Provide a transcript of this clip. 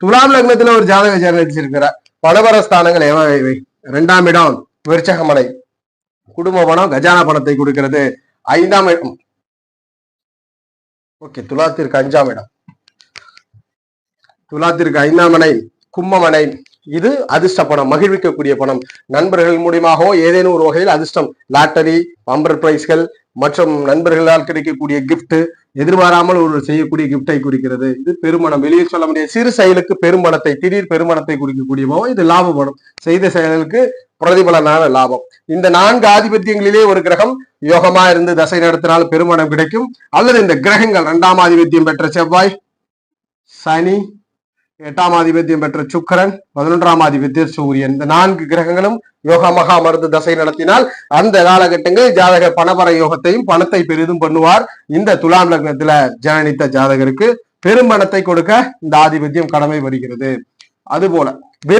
துலாம் லக்னத்துல ஒரு ஜாதக ஜனனிச்சிருக்கிற பணபர ஸ்தானங்கள் எவை ரெண்டாம் இரண்டாம் இடம் விருச்சகமலை. குடும்ப பணம் கஜானா பணத்தை கொடுக்கிறது. ஐந்தாம் இடம் ஓகே துலாத்திற்கு அஞ்சாம் இடம். துலாத்திற்கு ஐந்தாம் மனை கும்பமனை. இது அதிர்ஷ்ட பணம் மகிழ்விக்கக்கூடிய பணம். நண்பர்கள் மூலியமாகவோ ஏதேனும் ஒரு வகையில் அதிர்ஷ்டம். லாட்டரி பம்பர் பிரைஸ்கள் மற்றும் நண்பர்களால் கிடைக்கக்கூடிய கிஃப்ட் எதிர்பாராமல் ஒரு செய்யக்கூடிய கிஃப்டை குறிக்கிறது. இது பெருமணம் வெளியே சொல்ல முடியாது. சிறு செயலுக்கு பெருமணத்தை திடீர் பெருமணத்தை குறிக்கக்கூடிய பணம் இது லாபப்படும். செய்த செயலுக்கு பிரதிபலனான லாபம். இந்த நான்கு ஆதிபத்தியங்களிலே ஒரு கிரகம் யோகமா இருந்து தசை நடத்தினால் பெருமணம் கிடைக்கும். அல்லது இந்த கிரகங்கள் இரண்டாம் ஆதிபத்தியம் பெற்ற செவ்வாய் சனி எட்டாம் ஆதிபத்தியம் பெற்ற சுக்கரன் பதினொன்றாம் ஆதிபத்தியம் சூரியன். இந்த நான்கு கிரகங்களும் யோக மகா மருந்து தசை நடத்தினால் அந்த காலகட்டங்களில் ஜாதகர் பணபர யோகத்தையும் பணத்தை பெரிதும் பண்ணுவார். இந்த துலாம் லக்னத்துல ஜனனித்த ஜாதகருக்கு பெரும் பணத்தை கொடுக்க இந்த ஆதிபத்தியம் கடமை வருகிறது. அதுபோல